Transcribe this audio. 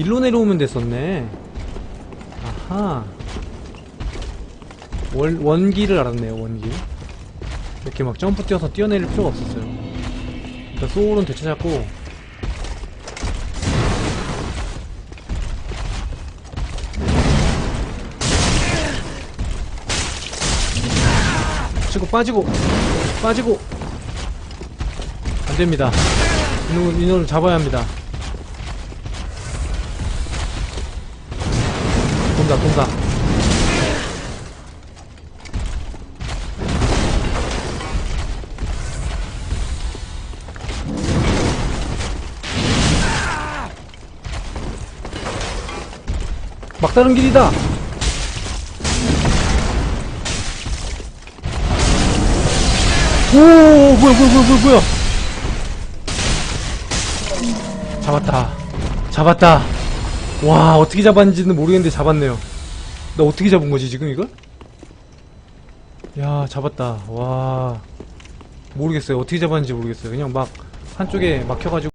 일로 내려오면 됐었네. 아하. 원, 원기를 알았네요, 원기. 이렇게 막 점프 뛰어서 뛰어내릴 필요가 없었어요. 일단 소울은 되찾았고, 치고 빠지고, 빠지고. 안 됩니다. 이놈, 이놈을 잡아야 합니다. 돈다, 돈다. 막다른 길이다! 오, 뭐야, 뭐야, 뭐야, 뭐야. 잡았다. 잡았다. 와, 어떻게 잡았는지는 모르겠는데 잡았네요. 나 어떻게 잡은 거지, 지금 이걸? 야, 잡았다. 와. 모르겠어요. 어떻게 잡았는지 모르겠어요. 그냥 막, 한쪽에 막혀가지고.